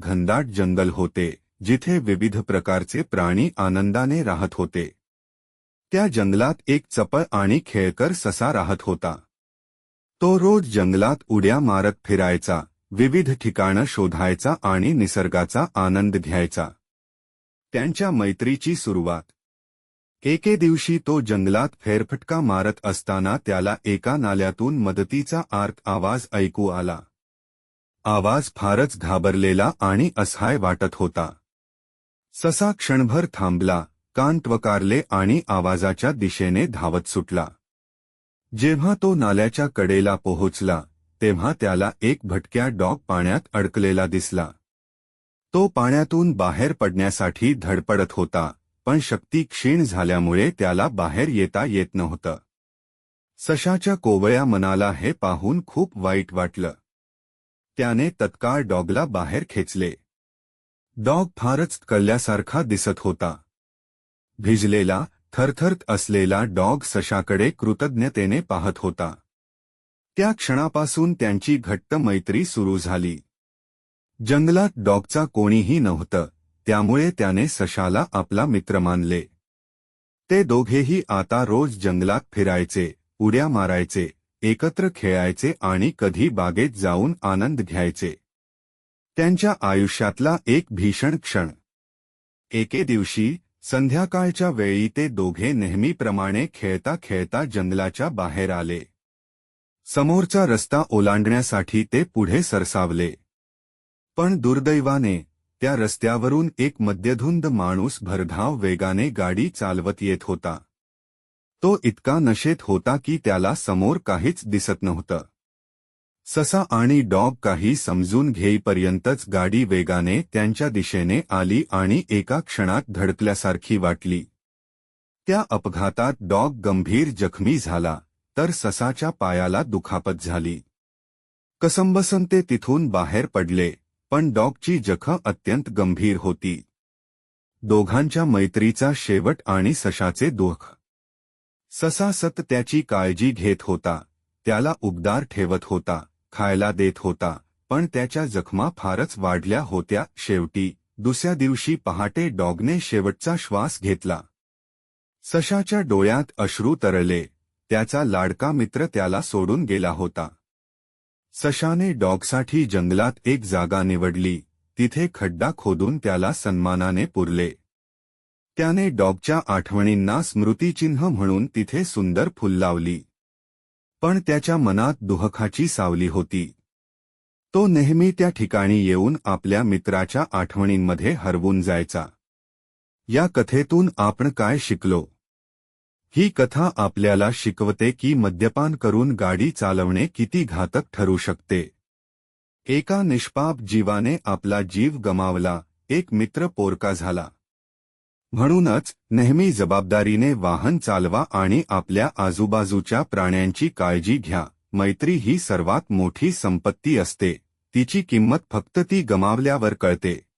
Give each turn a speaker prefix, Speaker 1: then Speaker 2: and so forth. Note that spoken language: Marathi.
Speaker 1: घनदाट जंगल होते जिथे विविध प्रकारचे प्राणी आनंदाने राहत होते. त्या जंगलात एक चपळ आणि खेळकर ससा राहत होता. तो रोज जंगलात उड्या मारत फिरायचा विविध ठिकाणं शोधायचा आणि निसर्गाचा आनंद घ्यायचा. त्यांच्या मैत्रीची सुरुवात. एके दिवशी तो जंगलात फेरफटका मारत असताना त्याला एका नाल्यातून मदतीचा आर्क आवाज ऐकू आला. आवाज फारच घाबरलेला आणि असहाय वाटत होता. ससा क्षणभर थांबला कान त्वकारले आणि आवाजाच्या दिशेने धावत सुटला. जेव्हा तो नाल्याच्या कडेला पोहोचला तेव्हा त्याला एक भटक्या डॉग पाण्यात अडकलेला दिसला. तो पाण्यातून बाहेर पडण्यासाठी धडपडत होता पण शक्ती क्षीण झाल्यामुळे त्याला बाहेर येता येत नव्हतं. सशाच्या कोवळ्या मनाला हे पाहून खूप वाईट वाटलं. त्याने तत्काळ डॉगला बाहेर खेचले. डॉग फारच कळल्यासारखा दिसत होता. भिजलेला थरथरत असलेला डॉग सशाकडे कृतज्ञतेने पाहत होता. त्या क्षणापासून त्यांची घट्ट मैत्री सुरू झाली. जंगलात डॉगचा कोणीही नव्हतं त्यामुळे त्याने सशाला आपला मित्र मानले. ते दोघेही आता रोज जंगलात फिरायचे उड्या मारायचे. एकत्र खेळायचे आणि कधी बागेत जाऊन आनंद घ्यायचे. त्यांच्या आयुष्यातला एक भीषण क्षण. एके दिवशी संध्याकाळच्या वेळी ते दोघे नेहमीप्रमाणे खेळता खेळता जंगलाच्या बाहेर आले. समोरचा रस्ता ओलांडण्यासाठी ते पुढे सरसावले. पण दुर्दैवाने त्या रस्त्यावरून एक मध्यधुंद माणूस भरधाव वेगाने गाडी चालवत येत होता. तो इतका नशेत होता की त्याला समोर काहीच दिसत नव्हतं. ससा आणि डॉग काही समजून घेईपर्यंतच गाडी वेगाने त्यांच्या दिशेने आली आणि एका क्षणात धडकल्यासारखी वाटली. त्या अपघातात डॉग गंभीर जखमी झाला तर ससाच्या पायाला दुखापत झाली. कसंबसन ते तिथून बाहेर पडले पण डॉगची जख अत्यंत गंभीर होती. दोघांच्या मैत्रीचा शेवट आणि सशाचे दुःख. ससा सत त्याची काळजी घेत होता. त्याला उबदार ठेवत होता खायला देत होता पण त्याच्या जखमा फारच वाढल्या होत्या. शेवटी दुसऱ्या दिवशी पहाटे डॉगने शेवटचा श्वास घेतला. सशाच्या डोळ्यात अश्रू तरले. त्याचा लाडका मित्र त्याला सोडून गेला होता. सशाने डॉगसाठी जंगलात एक जागा निवडली. तिथे खड्डा खोदून त्याला सन्मानाने पुरले. त्याने डॉगच्या आठवणींना स्मृतिचिन्ह म्हणून तिथे सुंदर फुल लावली. पण त्याच्या मनात दुहखाची सावली होती. तो नेहमी त्या ठिकाणी येऊन आपल्या मित्राच्या आठवणींमध्ये हरवून जायचा. या कथेतून आपण काय शिकलो? ही कथा आपल्याला शिकवते की मद्यपान करून गाडी चालवणे किती घातक ठरू शकते. एका निष्पाप जीवाने आपला जीव गमावला एक मित्र पोरका झाला. म्हणूनच नेहमी जबाबदारीने वाहन चालवा आणि आपल्या आजूबाजूच्या प्राण्यांची काळजी घ्या. मैत्री ही सर्वात मोठी संपत्ती असते. तिची किंमत फक्त ती गमावल्यावर कळते.